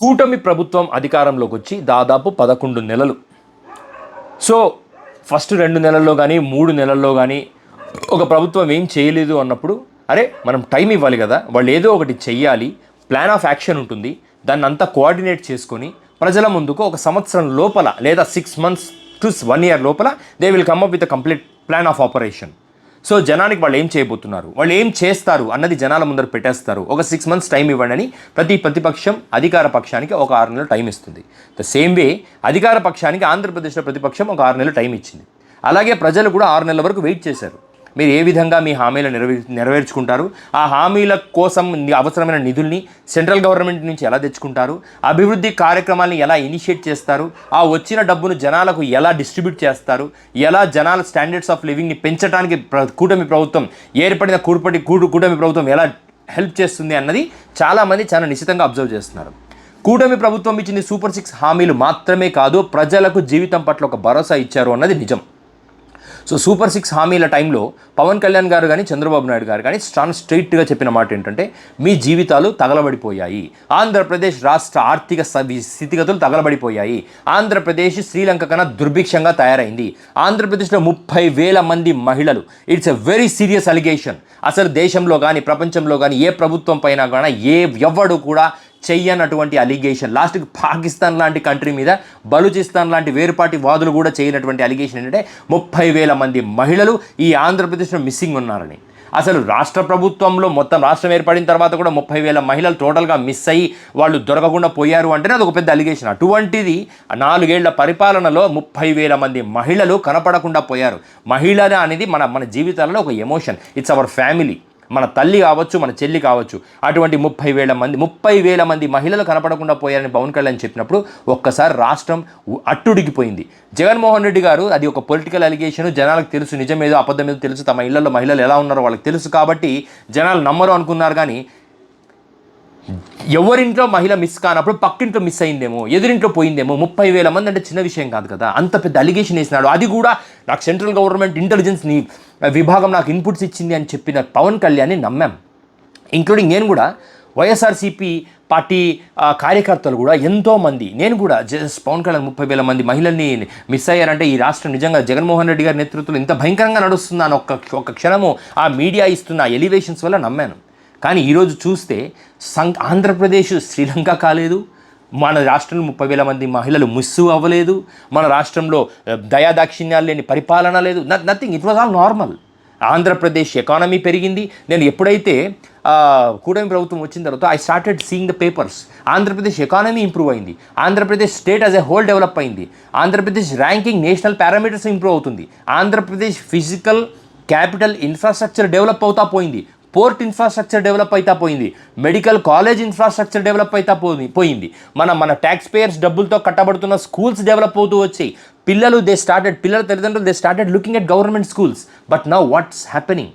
కూటమి ప్రభుత్వం అధికారంలోకి వచ్చి దాదాపు పదకొండు నెలలు. సో ఫస్ట్ రెండు నెలల్లో కానీ మూడు నెలల్లో కానీ ఒక ప్రభుత్వం ఏం చేయలేదు అన్నప్పుడు అరే మనం టైం ఇవ్వాలి కదా వాళ్ళు ఏదో ఒకటి చెయ్యాలి ప్లాన్ ఆఫ్ యాక్షన్ ఉంటుంది దాన్ని అంతా కోఆర్డినేట్ చేసుకొని ప్రజల ముందుకు ఒక సంవత్సరం లోపల లేదా six months to one year లోపల they will come up with complete plan of operation. So జనానికి వాళ్ళు ఏం చేయబోతున్నారు? వాళ్ళు ఏం చేస్తారు అన్నది జనాల ముందర పెట్టేస్తారు. ఒక సిక్స్ మంత్స్ టైం ఇవ్వండి అని ప్రతి ప్రతిపక్షం అధికార పక్షానికి ఒక ఆరు నెలలు టైం ఇస్తుంది. ద సేమ్ వే అధికార పక్షానికి ఆంధ్రప్రదేశ్లో ప్రతిపక్షం ఒక ఆరు నెలలు టైం ఇచ్చింది. అలాగే ప్రజలు కూడా ఆరు నెలల వరకు వెయిట్ చేశారు. మీరు ఏ విధంగా మీ హామీలు నెరవే నెరవేర్చుకుంటారు? ఆ హామీల కోసం అవసరమైన నిధుల్ని సెంట్రల్ గవర్నమెంట్ నుంచి ఎలా తెచ్చుకుంటారు? అభివృద్ధి కార్యక్రమాలను ఎలా ఇనిషియేట్ చేస్తారు? ఆ వచ్చిన డబ్బును జనాలకు ఎలా డిస్ట్రిబ్యూట్ చేస్తారు? ఎలా జనాల స్టాండర్డ్స్ ఆఫ్ లివింగ్ని పెంచడానికి కూటమి ప్రభుత్వం ఏర్పడిన కూటమి కూడు కూటమి ప్రభుత్వం ఎలా హెల్ప్ చేస్తుంది అన్నది చాలామంది చాలా నిశ్చితంగా అబ్జర్వ్ చేస్తున్నారు. కూటమి ప్రభుత్వం ఇచ్చిన సూపర్ సిక్స్ హామీలు మాత్రమే కాదు ప్రజలకు జీవితం పట్ల ఒక భరోసా ఇచ్చారు అన్నది నిజం. సో సూపర్ సిక్స్ హామీల టైంలో పవన్ కళ్యాణ్ గారు కానీ చంద్రబాబు నాయుడు గారు కానీ చాలా స్ట్రైట్గా చెప్పిన మాట ఏంటంటే మీ జీవితాలు తగలబడిపోయాయి. ఆంధ్రప్రదేశ్ రాష్ట్ర ఆర్థిక స్థితిగతులు తగలబడిపోయాయి. ఆంధ్రప్రదేశ్ శ్రీలంక కన్నా దుర్భిక్షంగా తయారైంది. ఆంధ్రప్రదేశ్లో ముప్పై వేల మంది మహిళలు. It's a very serious allegation అసలు దేశంలో కానీ ప్రపంచంలో కానీ ఏ ప్రభుత్వం పైన కానీ ఏ ఎవ్వడు కూడా చెయ్యనటువంటి అలిగేషన్ లాస్ట్కి పాకిస్తాన్ లాంటి కంట్రీ మీద బలూచిస్తాన్ లాంటి వేరుపాటి వాదులు కూడా చేయనటువంటి అలిగేషన్ ఏంటంటే ముప్పై వేల మంది మహిళలు ఈ ఆంధ్రప్రదేశ్లో మిస్సింగ్ ఉన్నారని. అసలు రాష్ట్ర ప్రభుత్వంలో మొత్తం రాష్ట్రం ఏర్పడిన తర్వాత కూడా ముప్పై వేల మహిళలు టోటల్గా మిస్ అయ్యి వాళ్ళు దొరకకుండా పోయారు అంటేనే అది ఒక పెద్ద అలిగేషన్ అటువంటిది నాలుగేళ్ళ పరిపాలనలో ముప్పై వేల మంది మహిళలు కనపడకుండా పోయారు. మహిళ అనేది మన మన జీవితాలలో ఒక ఎమోషన్ ఇట్స్ అవర్ ఫ్యామిలీ మన తల్లి కావచ్చు మన చెల్లి కావచ్చు అటువంటి ముప్పై వేల మంది ముప్పై వేల మంది మహిళలు కనపడకుండా పోయారని పవన్ కళ్యాణ్ చెప్పినప్పుడు ఒక్కసారి రాష్ట్రం అట్టుడిగిపోయింది. జగన్మోహన్ రెడ్డి గారు అది ఒక పొలిటికల్ అలిగేషన్ జనాలకు తెలుసు నిజమేదో అబద్ధం ఏదో తెలుసు తమ ఇళ్ళలో మహిళలు ఎలా ఉన్నారో వాళ్ళకి తెలుసు కాబట్టి జనాలు నమ్మరు అనుకున్నారు కానీ ఎవరింట్లో మహిళ మిస్ కానప్పుడు పక్కింట్లో మిస్ అయిందేమో ఎదురింట్లో పోయిందేమో ముప్పై వేల మంది అంటే చిన్న విషయం కాదు కదా. అంత పెద్ద అలిగేషన్ వేసినాడు. అది కూడా నాకు సెంట్రల్ గవర్నమెంట్ ఇంటెలిజెన్స్ని విభాగం నాకు ఇన్పుట్స్ ఇచ్చింది అని చెప్పిన పవన్ కళ్యాణ్ని నమ్మాం. ఇంక్లూడింగ్ నేను కూడా వైఎస్ఆర్సీపీ పార్టీ కార్యకర్తలు కూడా ఎంతోమంది నేను కూడా జస్ట్ పవన్ కళ్యాణ్ ముప్పై వేల మంది మహిళల్ని మిస్ అయ్యారంటే ఈ రాష్ట్రం నిజంగా జగన్మోహన్ రెడ్డి గారి నేతృత్వంలో ఇంత భయంకరంగా నడుస్తుందా అని ఒక్క ఒక క్షణము ఆ మీడియా ఇస్తున్న ఎలివేషన్స్ వల్ల నమ్మాను. కానీ ఈరోజు చూస్తే సం ఆంధ్రప్రదేశ్ శ్రీలంక కాలేదు. మన రాష్ట్రంలో ముప్పై వేల మంది మహిళలు ముస్సు అవ్వలేదు. మన రాష్ట్రంలో దయాదాక్షిణ్యాలు లేని పరిపాలన లేదు. Nothing it was all normal Andhra Pradesh economy పెరిగింది. నేను ఎప్పుడైతే కూటమి ప్రభుత్వం వచ్చిన తర్వాత I started seeing the papers Andhra Pradesh economy improve అయింది. Andhra Pradesh state as a whole develop అయింది. Andhra Pradesh ranking national parameters improve అవుతుంది. Andhra Pradesh physical capital infrastructure develop అవుతా పోయింది. పోర్ట్ ఇన్ఫ్రాస్ట్రక్చర్ డెవలప్ అయితే పోయింది. Medical college infrastructure develop అయితే పోయింది పోయింది. మన మన ట్యాక్స్ పేయర్స్ డబ్బులతో కట్టబడుతున్న స్కూల్స్ డెవలప్ అవుతూ వచ్చాయి. పిల్లలు దే స్టార్టెడ్ పిల్లల తల్లిదండ్రులు they started looking at government schools but now what's happening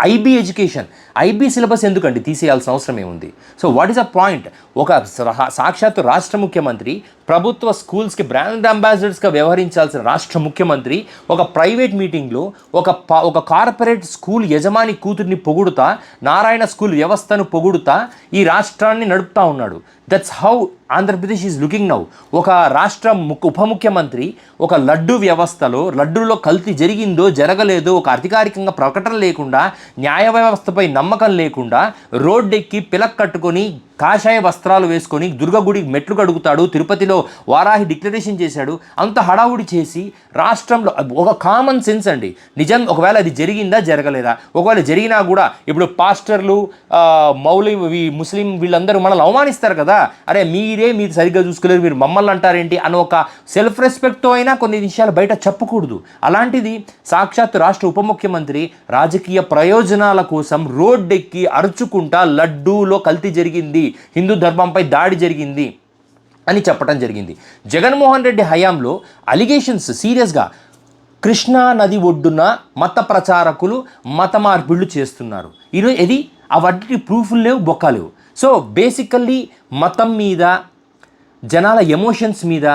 IB education IB syllabus ఎందుకండి? తీసేయాల్సిన అవసరం ఏముంది? So what is a point ఒక సహ- సాక్షాత్తు రాష్ట్ర ముఖ్యమంత్రి ప్రభుత్వ స్కూల్స్కి బ్రాండ్ అంబాసిడర్స్గా వ్యవహరించాల్సిన రాష్ట్ర ముఖ్యమంత్రి ఒక ప్రైవేట్ మీటింగ్లో ఒక ఒక కార్పొరేట్ స్కూల్ యజమాని కూతుర్ని పొగుడుతా నారాయణ స్కూల్ వ్యవస్థను పొగుడుతా ఈ రాష్ట్రాన్ని నడుపుతా ఉన్నాడు. That's how Andhra Pradesh is looking now ఒక రాష్ట్ర ముఖ్య ఉప ముఖ్యమంత్రి ఒక లడ్డు వ్యవస్థలో లడ్డూలో కల్తీ జరిగిందో జరగలేదో ఒక అధికారికంగా ప్రకటన లేకుండా న్యాయ వ్యవస్థపై నమ్మకం లేకుండా రోడ్డెక్కి పిలక్ కట్టుకొని కాషాయ వస్త్రాలు వేసుకొని దుర్గ గుడి మెట్లు కడుగుతాడు. తిరుపతిలో వారాహి డిక్లరేషన్ చేశాడు. అంత హడావుడి చేసి రాష్ట్రంలో ఒక కామన్ సెన్స్ అండి. నిజం ఒకవేళ అది జరిగిందా జరగలేదా? ఒకవేళ జరిగినా కూడా ఇప్పుడు పాస్టర్లు మౌలి ముస్లిం వీళ్ళందరూ మనల్ని అవమానిస్తారు కదా. అరే మీరే మీరు సరిగ్గా చూసుకోలేరు మీరు మమ్మల్ని అంటారేంటి అని ఒక సెల్ఫ్ రెస్పెక్ట్తో అయినా కొన్ని విషయాలు బయట చెప్పకూడదు. అలాంటిది సాక్షాత్ రాష్ట్ర ఉప ముఖ్యమంత్రి రాజకీయ ప్రయోజనాల కోసం రోడ్డెక్కి అరుచుకుంటా లడ్డూలో కల్తీ జరిగింది. హిందూ ధర్మంపై దాడి జరిగింది అని చెప్పడం జరిగింది. జగన్మోహన్ రెడ్డి హయాంలో అలిగేషన్స్ సీరియస్గా కృష్ణా నది ఒడ్డున మత ప్రచారకులు మత మార్పిళ్ళు చేస్తున్నారు. ఈరోజు ఇది అవన్నీ ప్రూఫ్లు లేవు బొక్క లేవు. సో బేసికల్లీ మతం మీద జనాల ఎమోషన్స్ మీద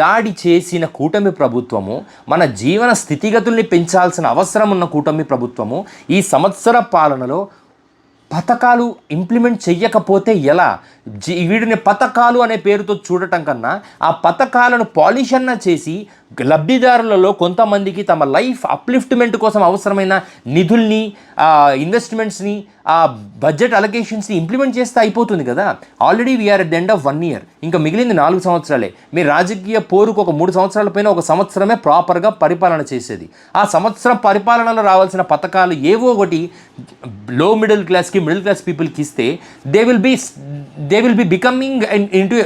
దాడి చేసిన కూటమి ప్రభుత్వము మన జీవన స్థితిగతుల్ని పెంచాల్సిన అవసరం ఉన్న కూటమి ప్రభుత్వము ఈ సంవత్సర పాలనలో పథకాలు ఇంప్లిమెంట్ చెయ్యకపోతే ఎలా? జీ పథకాలు అనే పేరుతో చూడటం కన్నా ఆ పథకాలను పాలిషన్న చేసి లబ్ధిదారులలో కొంతమందికి తమ లైఫ్ అప్లిఫ్ట్మెంట్ కోసం అవసరమైన నిధుల్ని ఇన్వెస్ట్మెంట్స్ని ఆ బడ్జెట్ అలొకేషన్స్ని ఇంప్లిమెంట్ చేస్తే అయిపోతుంది కదా. Already we are at the end of one year ఇంకా మిగిలింది నాలుగు సంవత్సరాలే. మీ రాజకీయ పోరుకు ఒక మూడు సంవత్సరాల పైన ఒక సంవత్సరమే ప్రాపర్గా పరిపాలన చేసేది. ఆ సంవత్సరం పరిపాలనలో రావాల్సిన పథకాలు ఏవో ఒకటి లో మిడిల్ క్లాస్కి మిడిల్ క్లాస్ పీపుల్కి ఇస్తే they will be they will be becoming into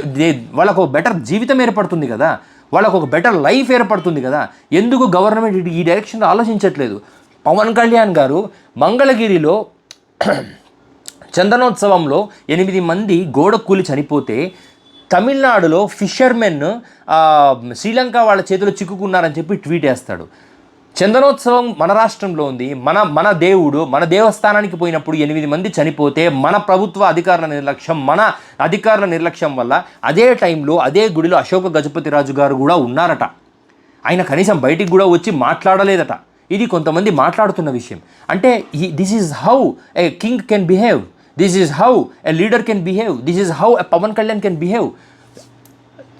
వాళ్ళకు ఒక బెటర్ జీవితం ఏర్పడుతుంది కదా. వాళ్ళకు ఒక బెటర్ లైఫ్ ఏర్పడుతుంది కదా. ఎందుకు గవర్నమెంట్ ఈ డైరెక్షన్లో ఆలోచించట్లేదు? పవన్ కళ్యాణ్ గారు మంగళగిరిలో చందనోత్సవంలో ఎనిమిది మంది గోడ కూలి చనిపోతే తమిళనాడులో ఫిషర్మెన్ శ్రీలంక వాళ్ళ చేతిలో చిక్కుకున్నారని చెప్పి ట్వీట్ వేస్తాడు చందనోత్సవం మన రాష్ట్రంలో ఉంది. మన మన దేవుడు మన దేవస్థానానికి పోయినప్పుడు ఎనిమిది మంది చనిపోతే మన ప్రభుత్వ అధికారుల నిర్లక్ష్యం మన అధికారుల నిర్లక్ష్యం వల్ల అదే టైంలో అదే గుడిలో అశోక గజపతి రాజు గారు కూడా ఉన్నారట. ఆయన కనీసం బయటికి కూడా వచ్చి మాట్లాడలేదట. ఇది కొంతమంది మాట్లాడుతున్న విషయం. అంటే this is how a king can behave this is how a leader can behave this is how a Pawan Kalyan can behave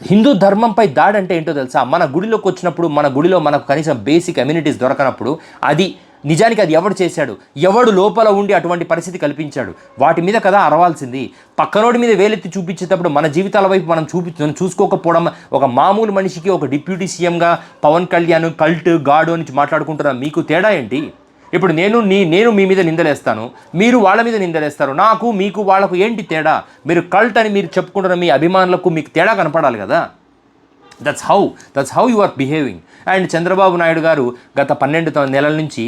Hindu ధర్మంపై దాడి అంటే ఏంటో తెలుసా? మన గుడిలోకి వచ్చినప్పుడు మన గుడిలో మనకు కనీసం బేసిక్ అమ్యూనిటీస్ దొరకనప్పుడు అది నిజానికి అది ఎవడు చేశాడు? ఎవడు లోపల ఉండి అటువంటి పరిస్థితి కల్పించాడు? వాటి మీద కదా అరవాల్సింది. పక్కనోడి మీద వేలెత్తి చూపించేటప్పుడు మన జీవితాల వైపు మనం చూపి చూసుకోకపోవడం ఒక మామూలు మనిషికి ఒక డిప్యూటీ సీఎంగా పవన్ కళ్యాణ్ కల్ట్ గాడు అని మాట్లాడుకుంటున్నా మీకు తేడా ఏంటి? ఇప్పుడు నేను నీ నేను మీ మీద నిందలేస్తాను. మీరు వాళ్ళ మీద నిందలేస్తారు. నాకు మీకు వాళ్ళకు ఏంటి తేడా? మీరు కల్ట్ అని మీరు చెప్పుకుంటున్న మీ అభిమానులకు మీకు తేడా కనపడాలి కదా? That's how that's how you are behaving and Chandrababu Naidu garu గత పన్నెండు నెలల నుంచి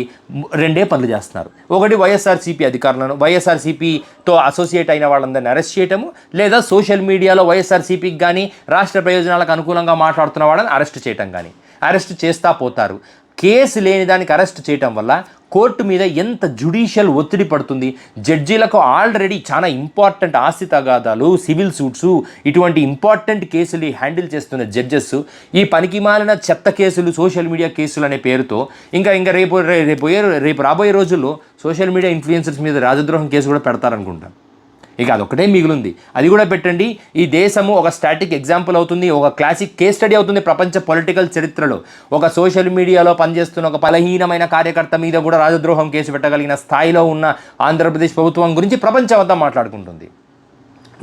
రెండే పనులు చేస్తున్నారు. ఒకటి వైఎస్ఆర్సీపీ అధికారులను వైఎస్ఆర్సీపీతో అసోసియేట్ అయిన వాళ్ళందరినీ అరెస్ట్ చేయటము లేదా సోషల్ మీడియాలో వైఎస్ఆర్సీపీకి కానీ రాష్ట్ర ప్రయోజనాలకు అనుకూలంగా మాట్లాడుతున్న వాళ్ళని అరెస్ట్ చేయటం కానీ అరెస్ట్ చేస్తా పోతారు. కేసు లేని దానికి అరెస్ట్ చేయటం వల్ల కోర్టు మీద ఎంత జుడిషియల్ ఒత్తిడి పడుతుంది? జడ్జీలకు ఆల్రెడీ చాలా ఇంపార్టెంట్ ఆస్తి తగాదాలు సివిల్ సూట్స్ ఇటువంటి ఇంపార్టెంట్ కేసులు హ్యాండిల్ చేస్తున్న జడ్జెస్ ఈ పనికి మాలిన చెత్త కేసులు సోషల్ మీడియా కేసులు అనే పేరుతో ఇంకా ఇంకా రేపు రే- రేపు రేపు రాబోయే రోజుల్లో సోషల్ మీడియా ఇన్ఫ్లుయెన్సర్స్ మీద రాజద్రోహం కేసు కూడా పెడతారనుకుంటాను ఇక అదొకటే మిగిలింది. అది కూడా పెట్టండి. ఈ దేశము ఒక స్టాటిక్ ఎగ్జాంపుల్ అవుతుంది. ఒక క్లాసిక్ కేస్ స్టడీ అవుతుంది ప్రపంచ పొలిటికల్ చరిత్రలో. ఒక సోషల్ మీడియాలో పనిచేస్తున్న ఒక బలహీనమైన కార్యకర్త మీద కూడా రాజద్రోహం కేసు పెట్టగలిగిన స్థాయిలో ఉన్న ఆంధ్రప్రదేశ్ ప్రభుత్వం గురించి ప్రపంచం అంతా మాట్లాడుకుంటుంది.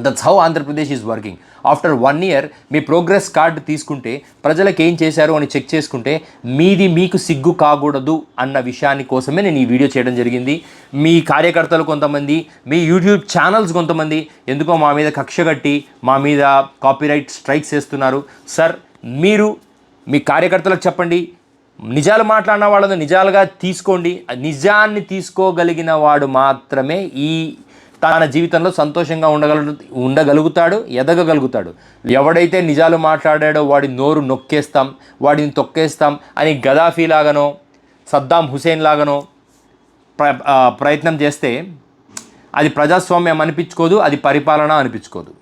That's how Andhra Pradesh is working after one year me progress card తీసుకుంటే ప్రజలకు ఏం చేశారు అని చెక్ చేసుకుంటే మీది మీకు సిగ్గు కాకూడదు అన్న విషయాన్ని కోసమే నేను ఈ వీడియో చేయడం జరిగింది. మీ కార్యకర్తలు కొంతమంది మీ యూట్యూబ్ ఛానల్స్ కొంతమంది ఎందుకో మా మీద కక్ష కట్టి మా మీద కాపీరైట్ స్ట్రైక్స్ చేస్తున్నారు. సార్ మీరు మీ కార్యకర్తలకు చెప్పండి. నిజాలు మాట్లాడిన వాళ్ళని నిజాలుగా తీసుకోండి. నిజాన్ని తీసుకోగలిగిన వాడు మాత్రమే ఈ తన జీవితంలో సంతోషంగా ఉండగల ఉండగలుగుతాడు ఎదగగలుగుతాడు. ఎవడైతే నిజాలు మాట్లాడాడో వాడి నోరు నొక్కేస్తాం వాడిని తొక్కేస్తాం అని గదాఫీ లాగానో సద్దాం హుసేన్ లాగానో ప్ర ప్రయత్నం చేస్తే అది ప్రజాస్వామ్యం అనిపించుకోదు అది పరిపాలన అనిపించుకోదు.